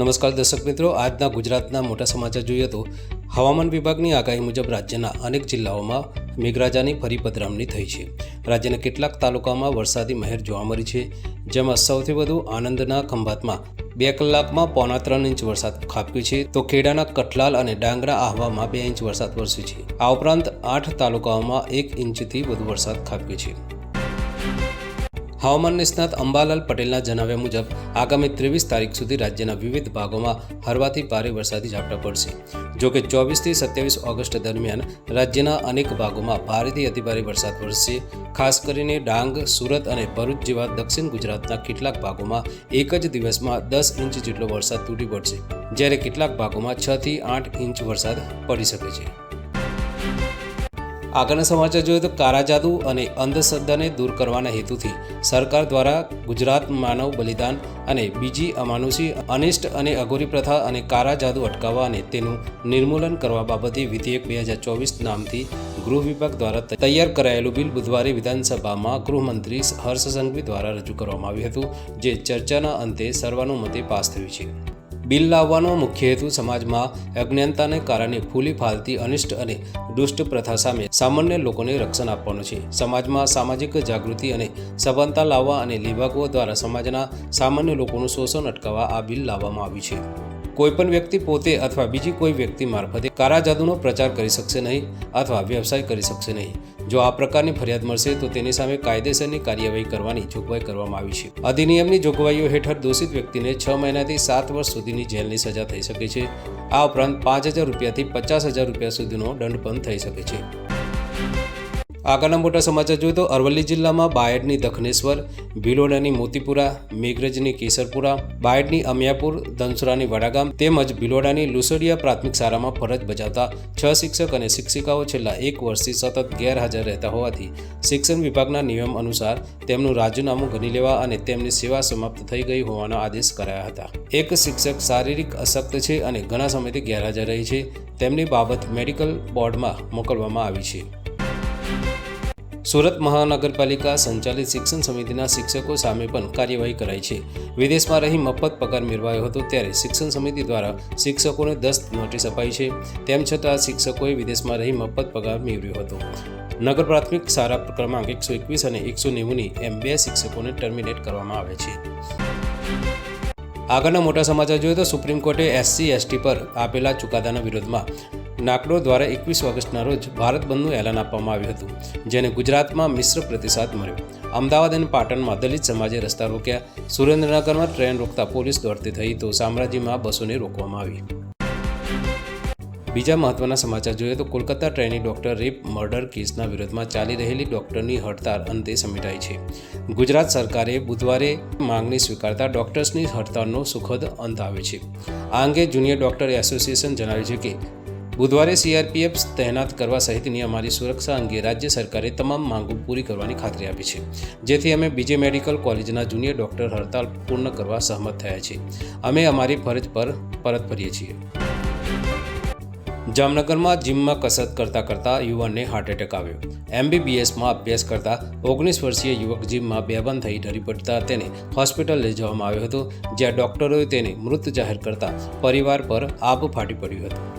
નમસ્કાર દર્શક મિત્રો, આજના ગુજરાતના મોટા સમાચાર જોઈએ તો હવામાન વિભાગની આગાહી મુજબ રાજ્યના અનેક જિલ્લાઓમાં મેઘરાજાની ફરી પધરામણી થઈ છે. રાજ્યના કેટલાક તાલુકામાં વરસાદી મહેર જોવા મળી છે, જેમાં સૌથી વધુ આનંદના ખંભાતમાં બે કલાકમાં પોણા ત્રણ ઇંચ વરસાદ ખાબક્યો છે. તો ખેડાના કઠલાલ અને ડાંગરા આહવામાં બે ઇંચ વરસાદ વરસ્યો છે. આ ઉપરાંત આઠ તાલુકાઓમાં એક ઇંચથી વધુ વરસાદ ખાબક્યો છે. હવામાન નિષ્ણાત અંબાલાલ પટેલના જણાવ્યા મુજબ, આગામી ત્રેવીસ તારીખ સુધી રાજ્યના વિવિધ ભાગોમાં હળવાથી ભારે વરસાદી ઝાપટા પડશે. જો કે ચોવીસથી સત્યાવીસ ઓગસ્ટ દરમિયાન રાજ્યના અનેક ભાગોમાં ભારેથી અતિભારે વરસાદ પડશે ખાસ કરીને ડાંગ, સુરત અને ભરૂચ જેવા દક્ષિણ ગુજરાતના કેટલાક ભાગોમાં એક જ દિવસમાં દસ ઇંચ જેટલો વરસાદ તૂટી પડશે, જ્યારે કેટલાક ભાગોમાં છથી આઠ ઇંચ વરસાદ પડી શકે છે. આગળના સમાચાર જોઈએ તો કારા જાદુ અને અંધશ્રદ્ધાને દૂર કરવાના હેતુથી સરકાર દ્વારા ગુજરાત માનવ બલિદાન અને બીજી અમાનુષી, અનિષ્ટ અને અઘોરી પ્રથા અને કારા જાદુ અટકાવવા અને તેનું નિર્મૂલન કરવા બાબતે વિધેયક બે હજાર ચોવીસ નામથી ગૃહ વિભાગ દ્વારા તૈયાર કરાયેલું બિલ બુધવારે વિધાનસભામાં ગૃહમંત્રી હર્ષ સંઘવી દ્વારા રજૂ કરવામાં આવ્યું હતું, જે ચર્ચાના અંતે સર્વાનુમતે પાસ થયું છે. બિલ લાવવાનો મુખ્ય હેતુ સમાજમાં અજ્ઞાનતાને કારણે ફૂલી ફાલતી અનિષ્ટ અને દુષ્ટ પ્રથા સામે સામાન્ય લોકોને રક્ષણ આપવાનું છે. સમાજમાં સામાજિક જાગૃતિ અને સભાનતા લાવવા અને લેભાગો દ્વારા સમાજના સામાન્ય લોકોનું શોષણ અટકાવવા આ બિલ લાવવામાં આવ્યું છે. કોઈપણ વ્યક્તિ પોતે અથવા બીજી કોઈ વ્યક્તિ મારફતે કારા જાદુનો પ્રચાર કરી શકશે નહીં અથવા વ્યવસાય કરી શકશે નહીં. જો આ પ્રકારની ફરિયાદ મળશે, તો તેની સામે કાયદેસરની કાર્યવાહી કરવાની જોગવાઈ કરવામાં આવી છે. અધિનિયમની જોગવાઈઓ હેઠળ દોષિત વ્યક્તિને છ મહિનાથી સાત વર્ષ સુધીની જેલની સજા થઈ શકે છે. આ ઉપરાંત પાંચ હજાર રૂપિયાથી પચાસ હજાર રૂપિયા સુધીનો દંડ પણ થઈ શકે છે. આગળના મોટા સમાચાર જોઈએ તો અરવલ્લી જિલ્લામાં બાયડની દખનેશ્વર, ભિલોડાની મોતીપુરા, મેઘરજની કેસરપુરા, બાયડની અમિયાપુર, ધનસુરાની વડાગામ તેમજ ભિલોડાની લુસડિયા પ્રાથમિક શાળામાં ફરજ બજાવતા છ શિક્ષક અને શિક્ષિકાઓ છેલ્લા એક વર્ષથી સતત ગેરહાજર રહેતા હોવાથી શિક્ષણ વિભાગના નિયમ અનુસાર તેમનું રાજીનામું ગણી લેવા અને તેમની સેવા સમાપ્ત થઈ ગઈ હોવાનો આદેશ કરાયા હતા. એક શિક્ષક શારીરિક અશક્ત છે અને ઘણા સમયથી ગેરહાજર રહી છે. તેમની બાબત મેડિકલ બોર્ડમાં મોકલવામાં આવી છે. સુરત મહાનગરપાલિકા સંચાલિત શિક્ષણ સમિતિના શિક્ષકો સામે પણ કાર્યવાહી કરાઈ છે. વિદેશમાં રહી મફત પગાર મેળવાયો હતો ત્યારે શિક્ષણ સમિતિ દ્વારા શિક્ષકોને દસ નોટિસ અપાઈ છે. તેમ છતાં શિક્ષકોએ વિદેશમાં રહી મફત પગાર મેળવ્યો હતો. નગર પ્રાથમિક શાળા ક્રમાંક એકસો એકવીસ અને એકસો નેવુંની એમ બે શિક્ષકોને ટર્મિનેટ કરવામાં આવે છે. આગળના મોટા સમાચાર જોઈએ તો સુપ્રીમ કોર્ટે એસસી, એસટી પર આપેલા ચુકાદાના વિરોધમાં નાકડો દ્વારા એકવીસ ઓગસ્ટના રોજ ભારત બંધનું એલાન આપવામાં આવ્યું હતું, જેને ગુજરાતમાં મિશ્ર પ્રતિસાદ મળ્યો. અમદાવાદ અને પાટણમાં દલિત સમાજે રસ્તા રોક્યા. સુરેન્દ્રનગરમાં ટ્રેન રોકતા પોલીસ દોડતી થઈ તો સામ્રાજ્યમાં બસોને રોકવામાં આવી. બીજા મહત્વના સમાચાર જોઈએ તો Kolkata trainee doctor rape murder કેસના વિરોધમાં ચાલી રહેલી ડોક્ટરની હડતાળ અંતે સમેટાઈ છે. ગુજરાત સરકારે બુધવારે માંગણી સ્વીકારતા ડોક્ટર્સની હડતાળનો સુખદ અંત આવે છે. આ અંગે જુનિયર ડોક્ટર એસોસિએશન જણાવ્યું છે કે બુધવારે સીઆરપીએફ તહેનાત કરવા સહિતની અમારી સુરક્ષા અંગે રાજ્ય સરકારે તમામ માંગો પૂરી કરવાની ખાતરી આપી છે. જેથી અમે બીજે મેડિકલ કોલેજના જુનિયર ડોક્ટર હડતાલ પૂર્ણ કરવા સહમત થયા છીએ. અમે અમારી ફરજ પર પરત ફરીએ છીએ. જામનગરમાં જીમમાં કસરત કરતા કરતા યુવાનને હાર્ટ એટેક આવ્યો. એમબીબીએસમાં અભ્યાસ કરતા ઓગણીસ વર્ષીય યુવક જીમમાં બેભાન થઈ ઢરી પડતા તેને હોસ્પિટલ લઈ જવામાં આવ્યો હતો, જ્યાં ડોક્ટરોએ તેને મૃત જાહેર કરતા પરિવાર પર આબ ફાટી પડ્યું હતું.